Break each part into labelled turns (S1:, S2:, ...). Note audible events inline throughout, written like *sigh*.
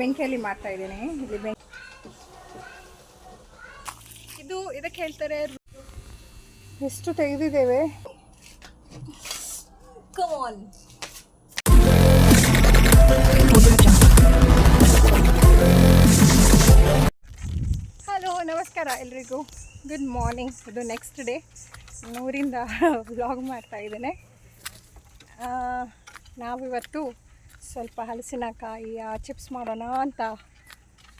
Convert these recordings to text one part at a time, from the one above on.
S1: ಬೆಂಕಿಯಲ್ಲಿ ಮಾಡ್ತಾ ಇದ್ದೀನಿ. ಇಲ್ಲಿ ಬೆಂಕಿ ಇದು ಇದಕ್ಕೆ ಹೇಳ್ತಾರೆ ಎಷ್ಟು ತೆಗೆದಿದ್ದೇವೆ? ಕಮಾನ್ ಹಲೋ ನಮಸ್ಕಾರ ಎಲ್ರಿಗೂ. ಗುಡ್ ಮಾರ್ನಿಂಗ್ ಇದು ನೆಕ್ಸ್ಟ್ ಡೇ ನೂರಿಂದ *laughs* ವ್ಲಾಗ್ ಮಾಡ್ತಾ ಇದ್ದೇನೆ. ನಾವಿವತ್ತು ಸ್ವಲ್ಪ ಹಲಸಿನಕಾಯಿ ಚಿಪ್ಸ್ ಮಾಡೋಣ ಅಂತ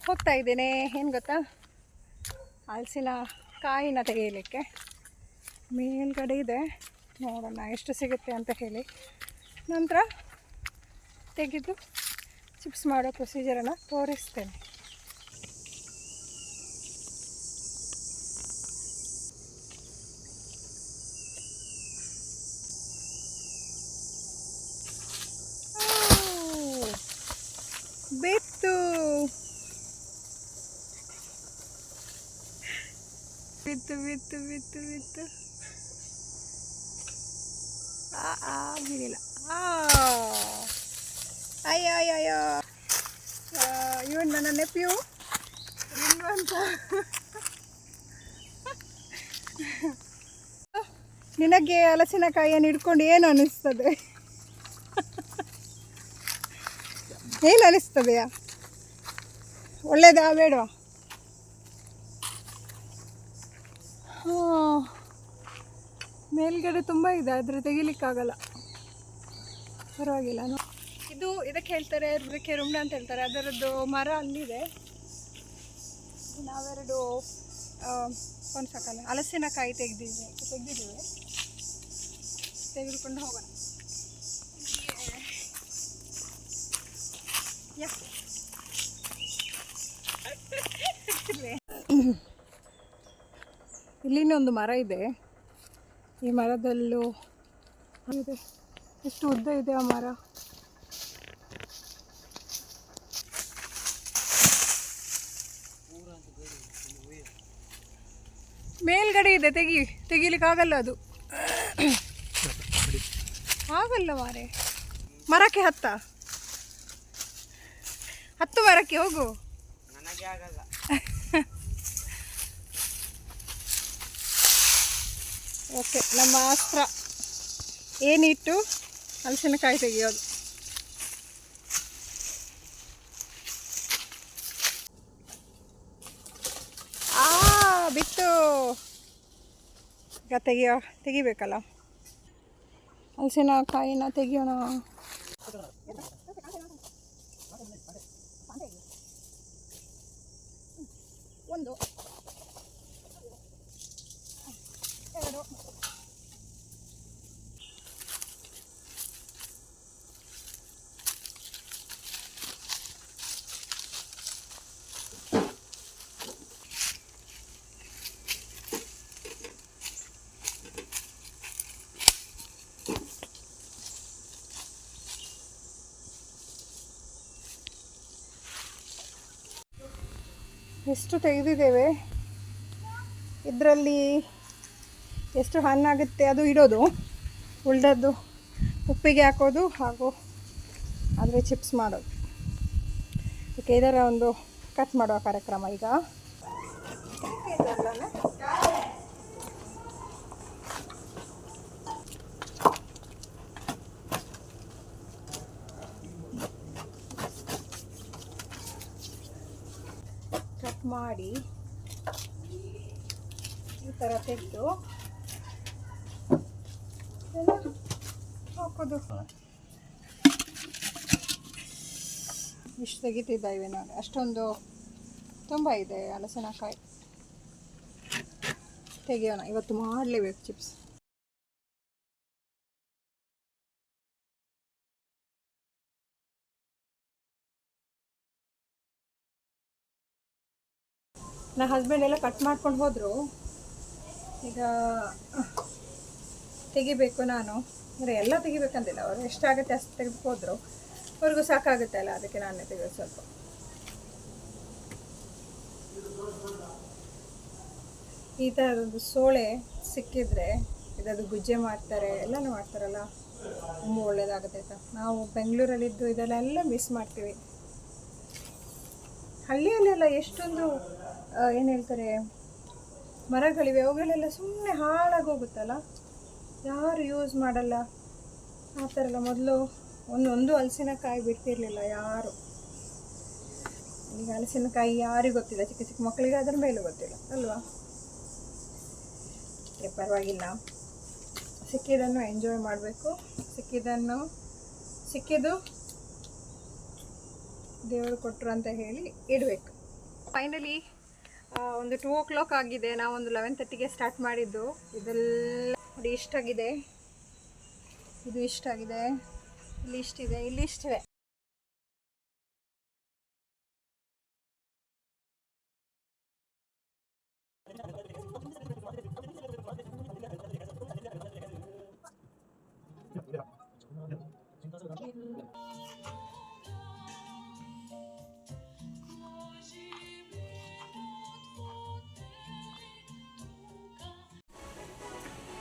S1: ಹೋಗ್ತಾ ಇದ್ದೇನೆ. ಏನು ಗೊತ್ತಾ? ಹಲಸಿನ ಕಾಯಿನ ತೆಗೆಯಲಿಕ್ಕೆ ಮೇಲ್ಗಡೆ ಇದೆ. ನೋಡೋಣ ಎಷ್ಟು ಸಿಗುತ್ತೆ ಅಂತ ಹೇಳಿ. ನಂತರ ತೆಗೆದು ಚಿಪ್ಸ್ ಮಾಡೋ ಪ್ರೊಸೀಜರನ್ನು ತೋರಿಸ್ತೇನೆ ಓ, ಬಿತ್ತು ಬಿತ್ತು ಬಿತ್ತು ಬಿತ್ತು. ಆ ಅಯ್ಯೋ ಅಯ್ಯೋ ಅಯ್ಯೋ. ಇವನ್ ನನ್ನ ನೆಪಿಯು. ಅಂತ ನಿನಗೆ ಹಲಸಿನಕಾಯಿಯನ್ನು ಹಿಡ್ಕೊಂಡು ಏನು ಅನಿಸ್ತದೆ ಏನು ಅನಿಸ್ತದೆಯಾ ಒಳ್ಳೇದಾ, ಬೇಡವಾ? ಮೇಲ್ಗಡೆ ತುಂಬ ಇದೆ, ಆದರೆ ತೆಗಿಲಿಕ್ಕಾಗಲ್ಲ. ಪರವಾಗಿಲ್ಲ ಇದು ಇದಕ್ಕೆ ಹೇಳ್ತಾರೆ ರುಮ್ನ ಅಂತ ಹೇಳ್ತಾರೆ. ಅದರದ್ದು ಮರ ಅಲ್ಲಿದೆ. ನಾವೆರಡು ಒಂದು ಸಕಲ ಹಲಸಿನಕಾಯಿ ತೆಗೆದಿದ್ದೆ ತೆಗೆದಿದ್ದೀವಿ. ತೆಗೆದುಕೊಂಡು ಹೋಗೋಣ. ಯಾ. ಇಲ್ಲಿನೊಂದು ಮರ ಇದೆ. ಈ ಮರದಲ್ಲೂ ಇದೆ. ಎಷ್ಟು ಉದ್ದ ಇದೆ ಆ ಮರ? ಮೇಲ್ಗಡೆ ಇದೆ. ತೆಗಿ ತೆಗಿಲಿಕ್ಕೆ ಆಗಲ್ಲ ಅದು. ಆಗಲ್ಲ ಮಾರೆ. ಮರಕ್ಕೆ ಹತ್ತ? ಹತ್ತು ಮರಕ್ಕೆ ಹೋಗು.
S2: ನನಗೆ ಆಗಲ್ಲ.
S1: ಓಕೆ ನಮ್ಮ ಅಸ್ತ್ರ. ಏನಿಟ್ಟು? ಹಲಸಿನಕಾಯಿ ತೆಗೆಯೋದು. ಆ ಬಿತ್ತು ಈಗ ತೆಗಿಯೋ ತೆಗಿಬೇಕಲ್ಲ? ಹಲಸಿನಕಾಯಿನ ತೆಗಿಯೋಣ. ಒಂದು. ಎಷ್ಟು ತೆಗೆದಿದ್ದೇವೆ? ಇದರಲ್ಲಿ ಎಷ್ಟು ಹಣ್ಣಾಗುತ್ತೆ ಅದು ಇಡೋದು. ಉಳ್ದದ್ದು ಉಪ್ಪಿಗೆ ಹಾಕೋದು ಹಾಗೂ ಆದರೆ ಚಿಪ್ಸ್ ಮಾಡೋದು. ಓಕೆ ಇದರ ಒಂದು ಕಟ್ ಮಾಡುವ ಕಾರ್ಯಕ್ರಮ ಈಗ ಕಟ್ ಮಾಡಿ ಈ ಥರ ತೆಗೆದು ಹಾಕೋದು. ಇಷ್ಟು ತೆಗಿತಿದ್ದಾವೆ ನೋಡಿ. ಅಷ್ಟೊಂದು ತುಂಬ ಇದೆ ಹಲಸಿನಕಾಯಿ ತೆಗಿಯೋಣ. ಇವತ್ತು ಮಾಡಲೇಬೇಕು ಚಿಪ್ಸ್. ನನ್ನ ಹಸ್ಬೆಂಡ್ ಎಲ್ಲ ಕಟ್ ಮಾಡ್ಕೊಂಡು ಹೋದರು. ಈಗ ತೆಗಿಬೇಕು ನಾನು. ಅಂದರೆ ಎಲ್ಲ ತೆಗಿಬೇಕಂತಿಲ್ಲ ಅವರು. ಎಷ್ಟಾಗುತ್ತೆ ಅಷ್ಟು ತೆಗೆದು ಹೋದರು. ಅವ್ರಿಗೂ ಸಾಕಾಗುತ್ತೆ ಅಲ್ಲ, ಅದಕ್ಕೆ ನಾನೇ ತೆಗೆದು ಸ್ವಲ್ಪ. ಈ ಥರದ್ದು ಸೋಳೆ ಸಿಕ್ಕಿದ್ರೆ, ಇದದು ಗುಜ್ಜೆ ಮಾಡ್ತಾರೆ, ಎಲ್ಲನೂ ಮಾಡ್ತಾರಲ್ಲ. ತುಂಬ ಒಳ್ಳೇದಾಗುತ್ತೆ ಆಯ್ತಾ ನಾವು ಬೆಂಗಳೂರಲ್ಲಿದ್ದು ಇದನ್ನೆಲ್ಲ ಮಿಸ್ ಮಾಡ್ತೀವಿ. ಹಳ್ಳಿಯಲ್ಲೆಲ್ಲ ಎಷ್ಟೊಂದು ಏನು ಹೇಳ್ತಾರೆ? ಮರಗಳಿವೆ, ಅವುಗಳೆಲ್ಲ ಸುಮ್ಮನೆ ಹಾಳಾಗಿ ಹೋಗುತ್ತಲ್ಲ? ಯಾರು ಯೂಸ್ ಮಾಡಲ್ಲ? ಆ ಥರ ಎಲ್ಲ ಮೊದಲು ಒಂದೊಂದು ಒಂದು ಹಲಸಿನಕಾಯಿ ಬಿಡ್ತಿರ್ಲಿಲ್ಲ ಯಾರು. ಈಗ ಹಲಸಿನಕಾಯಿ ಯಾರಿಗೂ ಗೊತ್ತಿಲ್ಲ, ಚಿಕ್ಕ ಚಿಕ್ಕ ಮಕ್ಕಳಿಗೆ ಅದರ ಮೇಲೂ ಗೊತ್ತಿಲ್ಲ, ಅಲ್ವಾ? ಪರವಾಗಿಲ್ಲ. ಸಿಕ್ಕಿದ್ದನ್ನು ಎಂಜಾಯ್ ಮಾಡಬೇಕು. ಸಿಕ್ಕಿದ್ದನ್ನು ಸಿಕ್ಕಿದ್ದು ದೇವರು ಕೊಟ್ಟರು ಅಂತ ಹೇಳಿ ಇಡಬೇಕು. ಫೈನಲಿ ಒಂದು ಟೂ ಓ ಕ್ಲಾಕ್ ಆಗಿದೆ ನಾವೊಂದು ಲೆವೆನ್ ತರ್ಟಿಗೆ ಸ್ಟಾರ್ಟ್ ಮಾಡಿದ್ದು. ಇದೆಲ್ಲ ನೋಡಿ ಇಷ್ಟಾಗಿದೆ. ಇದು ಇಷ್ಟಾಗಿದೆ. ಇಲ್ಲಿ ಇಷ್ಟಿದೆ. ಇಲ್ಲಿ ಇಷ್ಟಿವೆ.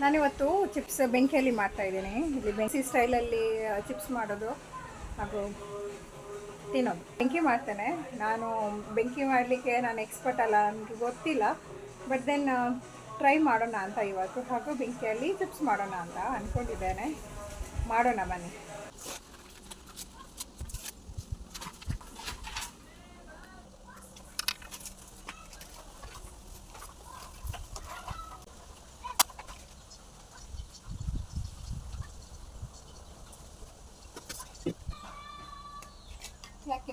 S1: ನಾನಿವತ್ತು ಚಿಪ್ಸ್ ಬೆಂಕಿಯಲ್ಲಿ ಮಾಡ್ತಾ ಇದ್ದೀನಿ. ಇಲ್ಲಿ ಬೆಂಕಿ ಸ್ಟೈಲಲ್ಲಿ ಚಿಪ್ಸ್ ಮಾಡೋದು ಹಾಗೂ ತಿನ್ನೋದು. ಬೆಂಕಿ ಮಾಡ್ತೇನೆ ನಾನು ಬೆಂಕಿ ಮಾಡಲಿಕ್ಕೆ ನಾನು ಎಕ್ಸ್ಪರ್ಟ್ ಅಲ್ಲ, ನನಗೆ ಗೊತ್ತಿಲ್ಲ. ಬಟ್ ದೆನ್ ಟ್ರೈ ಮಾಡೋಣ ಅಂತ ಇವತ್ತು ಹಾಗೂ ಬೆಂಕಿಯಲ್ಲಿ ಚಿಪ್ಸ್ ಮಾಡೋಣ ಅಂತ ಅಂದ್ಕೊಂಡಿದ್ದೇನೆ ಮಾಡೋಣ ಬನ್ನಿ.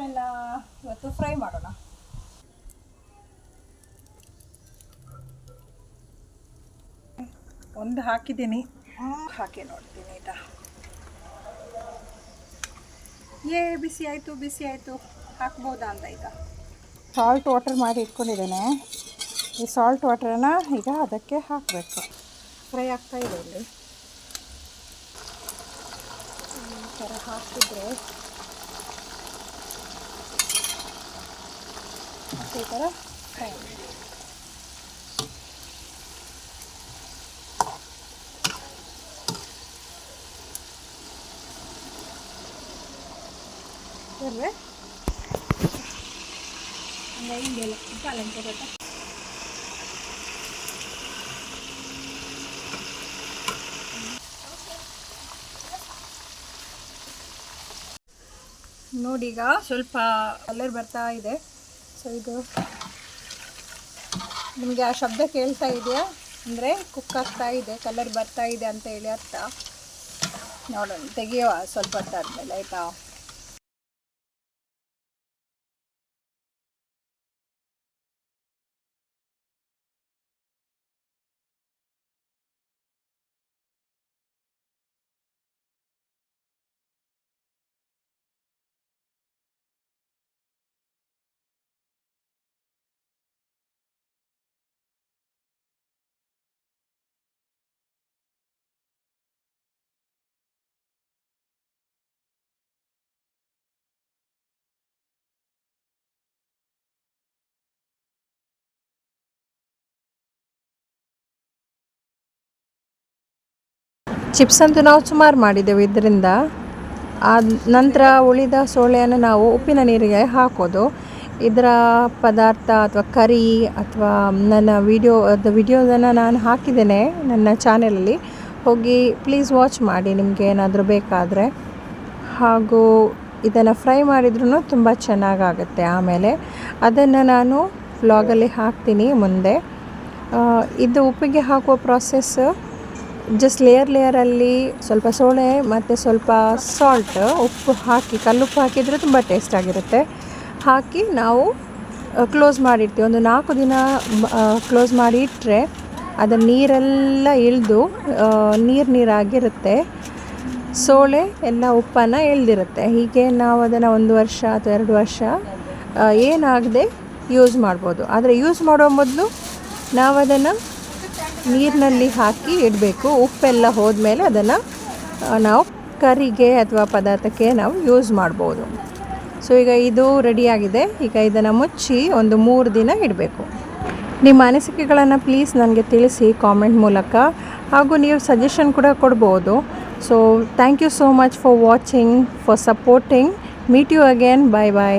S1: ಇಷ್ಟೆಲ್ಲ ಇವತ್ತು ಫ್ರೈ ಮಾಡೋಣ. ಒಂದು ಹಾಕಿದ್ದೀನಿ. ಹಾಕಿ ನೋಡ್ತೀನಿ ಆಯಿತಾ ಏ, ಬಿಸಿ ಆಯಿತು ಬಿಸಿ ಆಯಿತು. ಹಾಕ್ಬೋದಾ ಅಂತ ಈಗ. ಸಾಲ್ಟ್ ವಾಟರ್ ಮಾಡಿ ಇಟ್ಕೊಂಡಿದ್ದೇನೆ. ಈ ಸಾಲ್ಟ್ ವಾಟರನ್ನ ಈಗ ಅದಕ್ಕೆ ಹಾಕಬೇಕು. ಫ್ರೈ ಆಗ್ತಾ ಇದೆ ಇಲ್ಲಿ. ಈ ಥರ ಹಾಕಿದ್ರೆ ಈ ಥರ? ಫ್ರೈ ಗೊತ್ತಾ ಸ್ವಲ್ಪ ಕಲರ್ ಬರ್ತಾ ಇದೆ. ಸೊ ಇದು ನಿಮಗೆ ಆ ಶಬ್ದ ಕೇಳ್ತಾ ಇದೆಯಾ? ಅಂದರೆ ಕುಕ್ ಆಗ್ತಾ ಇದೆ ಕಲರ್ ಬರ್ತಾ ಇದೆ ಅಂತ ಹೇಳಿ ಅರ್ಥ. ನೋಡೋಣ, ತೆಗಿಯುವ ಸ್ವಲ್ಪ ಹೊತ್ತಾದ್ಮೇಲೆ, ಆಯಿತಾ? ಚಿಪ್ಸ್ ಅಂತೂ ನಾವು ಸುಮಾರು ಮಾಡಿದ್ದೆವು ಇದರಿಂದ. ನಂತರ ಉಳಿದ ಸೋಳೆಯನ್ನು ನಾವು ಉಪ್ಪಿನ ನೀರಿಗೆ ಹಾಕೋದು. ಇದರ ಪದಾರ್ಥ ಅಥವಾ ಕರಿ ಅಥವಾ ನನ್ನ ವಿಡಿಯೋ, ಅದು ವಿಡಿಯೋದನ್ನು ನಾನು ಹಾಕಿದ್ದೇನೆ ನನ್ನ ಚಾನೆಲಲ್ಲಿ. ಹೋಗಿ ಪ್ಲೀಸ್ ವಾಚ್ ಮಾಡಿ, ನಿಮಗೆ ಏನಾದರೂ ಬೇಕಾದರೆ. ಹಾಗೂ ಇದನ್ನು ಫ್ರೈ ಮಾಡಿದ್ರೂ ತುಂಬ ಚೆನ್ನಾಗಾಗುತ್ತೆ ಆಮೇಲೆ. ಅದನ್ನು ನಾನು ವ್ಲಾಗಲ್ಲಿ ಹಾಕ್ತೀನಿ ಮುಂದೆ. ಇದು ಉಪ್ಪಿಗೆ ಹಾಕುವ ಪ್ರಾಸೆಸ್ ಜಸ್ಟ್ ಲೇಯರ್ ಲೇಯರಲ್ಲಿ ಸ್ವಲ್ಪ ಸೋಳೆ ಮತ್ತು ಸ್ವಲ್ಪ ಸಾಲ್ಟ್ ಉಪ್ಪು ಹಾಕಿ, ಕಲ್ಲುಪ್ಪು ಹಾಕಿದರೆ ತುಂಬ ಟೇಸ್ಟ್ ಆಗಿರುತ್ತೆ. ಹಾಕಿ ನಾವು ಕ್ಲೋಸ್ ಮಾಡಿರ್ತೀವಿ. ಒಂದು ನಾಲ್ಕು ದಿನ ಕ್ಲೋಸ್ ಮಾಡಿ ಇಟ್ಟರೆ ಅದು ನೀರೆಲ್ಲ ಇಳಿದು ನೀರು, ನೀರಾಗಿರುತ್ತೆ. ಸೋಳೆ ಎಲ್ಲ ಉಪ್ಪನ್ನು ಎಳ್ದಿರುತ್ತೆ. ಹೀಗೆ ನಾವು ಅದನ್ನು ಒಂದು ವರ್ಷ ಅಥವಾ ಎರಡು ವರ್ಷ ಏನಾಗದೆ ಯೂಸ್ ಮಾಡ್ಬೋದು. ಆದರೆ ಯೂಸ್ ಮಾಡೋ ಮೊದಲು ನಾವು ಅದನ್ನು ನೀರಿನಲ್ಲಿ ಹಾಕಿ ಇಡಬೇಕು. ಉಪ್ಪೆಲ್ಲ ಹೋದ್ಮೇಲೆ ಅದನ್ನು ನಾವು ಕರಿಗೆ ಅಥವಾ ಪದಾರ್ಥಕ್ಕೆ ನಾವು ಯೂಸ್ ಮಾಡ್ಬೋದು. ಸೊ ಈಗ ಇದು ರೆಡಿಯಾಗಿದೆ. ಈಗ ಇದನ್ನು ಮುಚ್ಚಿ ಒಂದು ಮೂರು ದಿನ ಇಡಬೇಕು. ನಿಮ್ಮ ಅನಿಸಿಕೆಗಳನ್ನು ಪ್ಲೀಸ್ ನನಗೆ ತಿಳಿಸಿ ಕಾಮೆಂಟ್ ಮೂಲಕ. ಹಾಗೂ ನೀವು ಸಜೆಷನ್ ಕೂಡ ಕೊಡ್ಬೋದು. So thank you so much for watching for supporting meet you again bye bye